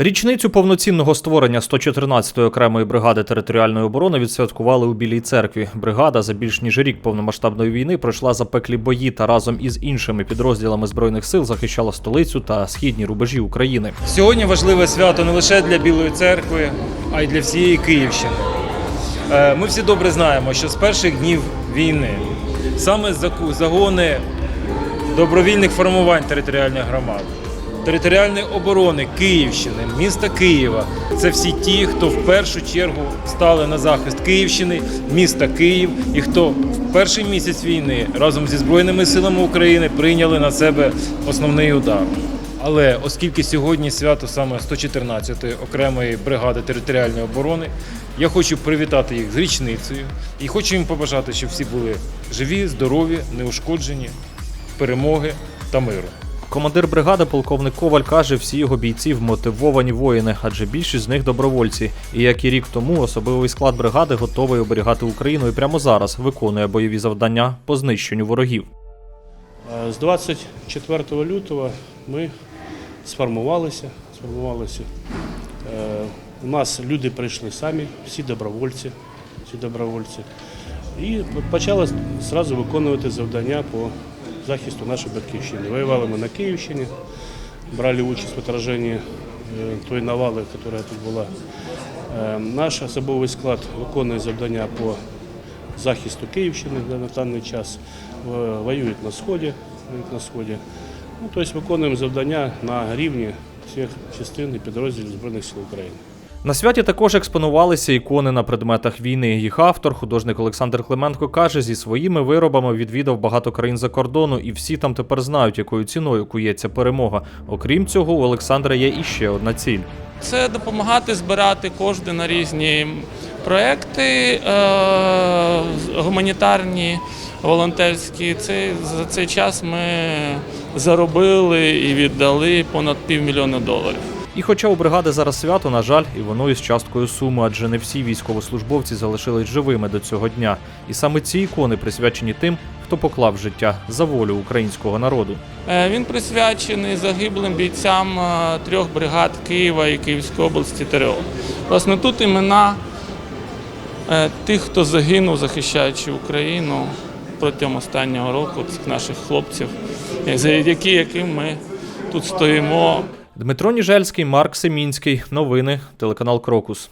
Річницю повноцінного створення 114-ї окремої бригади територіальної оборони відсвяткували у Білій церкві. Бригада за більш ніж рік повномасштабної війни пройшла запеклі бої та разом із іншими підрозділами збройних сил захищала столицю та східні рубежі України. Сьогодні важливе свято не лише для Білої церкви, а й для всієї Київщини. Е, Ми всі добре знаємо, що з перших днів війни саме загони добровільних формувань територіальних громад, територіальної оборони Київщини, міста Києва це всі ті, хто в першу чергу стали на захист Київщини, міста Київ, і хто в перший місяць війни разом зі Збройними силами України прийняли на себе основний удар. Але оскільки сьогодні свято саме 114-ї окремої бригади територіальної оборони, я хочу привітати їх з річницею і хочу їм побажати, щоб всі були живі, здорові, неушкоджені, перемоги та миру. Командир бригади, полковник Коваль, каже, всі його бійці вмотивовані воїни, адже більшість з них добровольці. І як і рік тому, особовий склад бригади готовий оберігати Україну і прямо зараз виконує бойові завдання по знищенню ворогів. Е, З 24 лютого ми сформувалися. сформувалися. Е, У нас люди прийшли самі, всі добровольці, всі добровольці. І почали одразу виконувати завдання по захисту нашої батьківщини. Воювали ми на Київщині, брали участь в отраженні е, тої навали, яка тут була. Е, Наш особовий склад виконує завдання по захисту Київщини на даний час. Воюють на сході. на сході. Ну, тобто виконуємо завдання на рівні всіх частин і підрозділів Збройних сил України. На святі також експонувалися ікони на предметах війни. Їх автор, художник Олександр Клименко, каже, зі своїми виробами відвідав багато країн за кордону, і всі там тепер знають, якою ціною кується перемога. Окрім цього, у Олександра є іще одна ціль. Це допомагати збирати кошти на різні проекти е, гуманітарні, волонтерські. Це, за цей час ми заробили і віддали понад півмільйона доларів. І хоча у бригади зараз свято, на жаль, і воно із часткою суми, адже не всі військовослужбовці залишились живими до цього дня. І саме ці ікони присвячені тим, хто поклав життя за волю українського народу. Е, Він присвячений загиблим бійцям е, трьох бригад Києва і Київської області ТРО. Власне, тут імена е, тих, хто загинув, захищаючи Україну протягом останнього року, цих наших хлопців, завдяки яким ми тут стоїмо. Дмитро Ніжельський, Марк Семінський. Новини, телеканал Крокус.